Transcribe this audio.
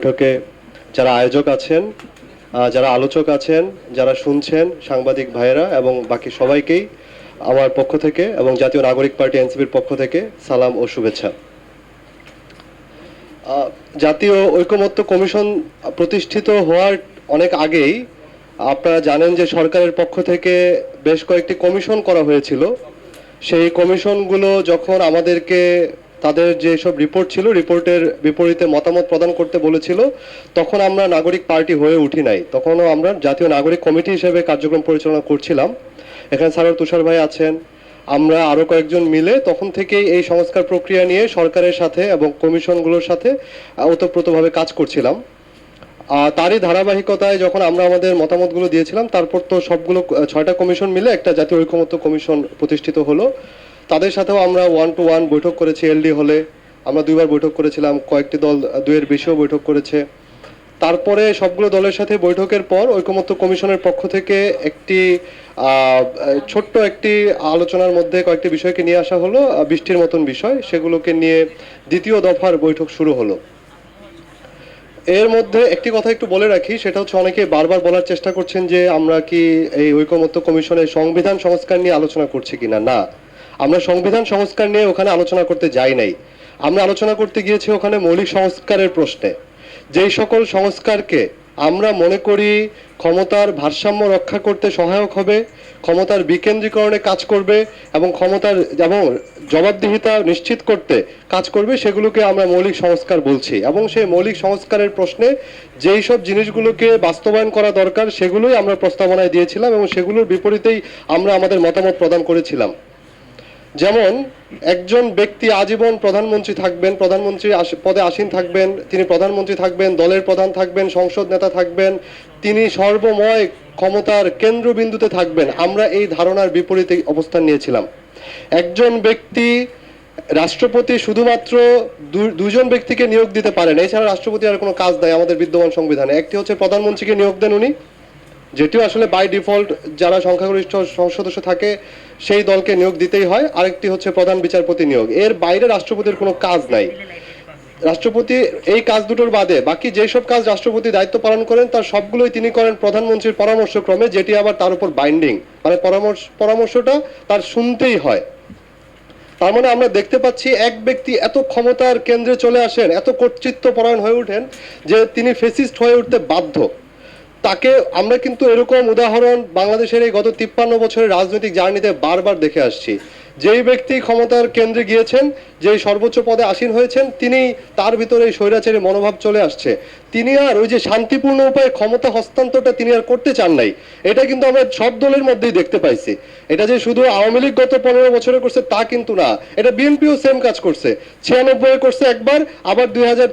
বৈঠকে যারা আয়োজক আছেন যারা আলোচক আছেন, যারা শুনছেন, সাংবাদিক ভাইয়েরা এবং বাকি সবাইকেই আমার পক্ষ থেকে এবং জাতীয় নাগরিক পার্টি এনসিপির পক্ষ থেকে সালাম ও শুভেচ্ছা। জাতীয় ঐকমত্য কমিশন প্রতিষ্ঠিত হওয়ার অনেক আগেই আপনারা জানেন যে সরকারের পক্ষ থেকে বেশ কয়েকটি কমিশন করা হয়েছিল। সেই কমিশনগুলো যখন আমাদেরকে তাদের যে সব রিপোর্ট ছিল রিপোর্টের বিপরীতে মতামত প্রদান করতে বলেছিল তখন আমরা নাগরিক পার্টি হয়ে উঠি নাই। তখনও আমরা জাতীয় নাগরিক কমিটি হিসেবে কার্যক্রম পরিচালনা করছিলাম। এখানে স্যার তুষার ভাই আছেন। আমরা আরও কয়েকজন মিলে তখন থেকেই এই সংস্কার প্রক্রিয়া নিয়ে সরকারের সাথে এবং কমিশনগুলোর সাথে ওতপ্রোতভাবে কাজ করছিলাম। আহ, তারই ধারাবাহিকতায় যখন আমরা আমাদের মতামতগুলো দিয়েছিলাম তারপর তো সবগুলো ছয়টা কমিশন মিলে একটা জাতীয় ঐকমত্য কমিশন প্রতিষ্ঠিত হলো। তাদের সাথেও আমরা ওয়ান টু ওয়ান বৈঠক করেছি এলডি হলে। আমরা দুইবার বৈঠক করেছিলাম কয়েকটি দল আহ, দুইয়ের বেশিও বৈঠক করেছে। তারপরে সবগুলো দলের সাথে বৈঠকের পর ঐকমত্য কমিশনের পক্ষ থেকে একটি ছোট্ট একটি আলোচনার মধ্যে কয়েকটি বিষয়কে নিয়ে আসা হলো বৃষ্টির মতন বিষয় সেগুলোকে নিয়ে দ্বিতীয় দফার বৈঠক শুরু হলো। এর মধ্যে একটি কথা একটু বলে রাখি সেটা হচ্ছে অনেকে বারবার বলার চেষ্টা করছেন যে আমরা কি এই ঐকমত্য কমিশনের সংবিধান সংস্কার নিয়ে আলোচনা করছি কিনা। না। আমরা সংবিধান সংস্কার নিয়ে ওখানে আলোচনা করতে যাই নাই। আমরা আলোচনা করতে গিয়েছি ওখানে মৌলিক সংস্কারের প্রশ্নে। যেই সকল সংস্কারকে আমরা মনে করি ক্ষমতার ভারসাম্য রক্ষা করতে সহায়ক হবে, ক্ষমতার বিকেন্দ্রীকরণে কাজ করবে এবং ক্ষমতার এবং জবাবদিহিতা নিশ্চিত করতে কাজ করবে, সেগুলোকে আমরা মৌলিক সংস্কার বলছি। এবং সেই মৌলিক সংস্কারের প্রশ্নে যেই সব জিনিসগুলোকে বাস্তবায়ন করা দরকার, সেগুলোই আমরা প্রস্তাবনায় দিয়েছিলাম এবং সেগুলোর বিপরীতেই আমরা আমাদের মতামত প্রদান করেছিলাম। যেমন একজন ব্যক্তি আজীবন প্রধানমন্ত্রী থাকবেন, প্রধানমন্ত্রী পদে আসীন থাকবেন, তিনি প্রধানমন্ত্রী থাকবেন, দলের প্রধান থাকবেন, সংসদ নেতা থাকবেন, তিনি সর্বময় ক্ষমতার কেন্দ্রবিন্দুতে থাকবেন। আমরা এই ধারণার বিপরীতে অবস্থান নিয়েছিলাম। একজন ব্যক্তি রাষ্ট্রপতি শুধুমাত্র দুজন ব্যক্তিকে নিয়োগ দিতে পারেন, এছাড়া রাষ্ট্রপতি আর কোনো কাজ নাই আমাদের বিদ্যমান সংবিধানে। একটি হচ্ছে প্রধানমন্ত্রীকে নিয়োগ দেন উনি যেটিও আসলে বাই ডিফল্ট যারা সংখ্যাগরিষ্ঠ সংসদ সদস্য থাকে, সেই দলকে নিয়োগ দিতেই হয়। আরেকটি হচ্ছে প্রধান বিচারপতি নিয়োগ। এর বাইরে রাষ্ট্রপতির কোনো কাজ নাই। রাষ্ট্রপতি এই কাজ দুটোর বাদে বাকি যেসব কাজ রাষ্ট্রপতি দায়িত্ব পালন করেন, তার সবগুলোই তিনি করেন প্রধানমন্ত্রীর পরামর্শক্রমে, যেটি আবার তার উপর বাইন্ডিং মানে পরামর্শ পরামর্শটা তার শুনতেই হয়। তার মানে আমরা দেখতে পাচ্ছি এক ব্যক্তি এত ক্ষমতার কেন্দ্রে চলে আসেন, এত কর্তৃত্ব পরায়ণ হয়ে ওঠেন যে তিনি ফেসিস্ট হয়ে উঠতে বাধ্য। তাকে আমরা কিন্তু এরকম উদাহরণ বাংলাদেশের এই গত তিপ্পান্ন বছরের রাজনৈতিক জার্নিতে বারবার দেখে আসছি। যেই ব্যক্তি ক্ষমতার কেন্দ্রে গিয়েছেন, যেই সর্বোচ্চ পদে আসীন হয়েছেন, তিনি তার ভিতরে এই স্বৈরাচারী মনোভাব চলে আসছে। তিনি আর ওই যে শান্তিপূর্ণ উপায়ে ক্ষমতা হস্তান্তরটা তিনি আর করতে চান নাই, এটা কিন্তু আমরা সব দলের মধ্যেই দেখতে পাইছি। এটা যে শুধু আওয়ামী লীগ গত পনেরো বছরে করছে তা কিন্তু না, এটা বিএনপিও সেম কাজ করছে। ছিয়ানব্বই করছে একবার, আবার দুই হাজার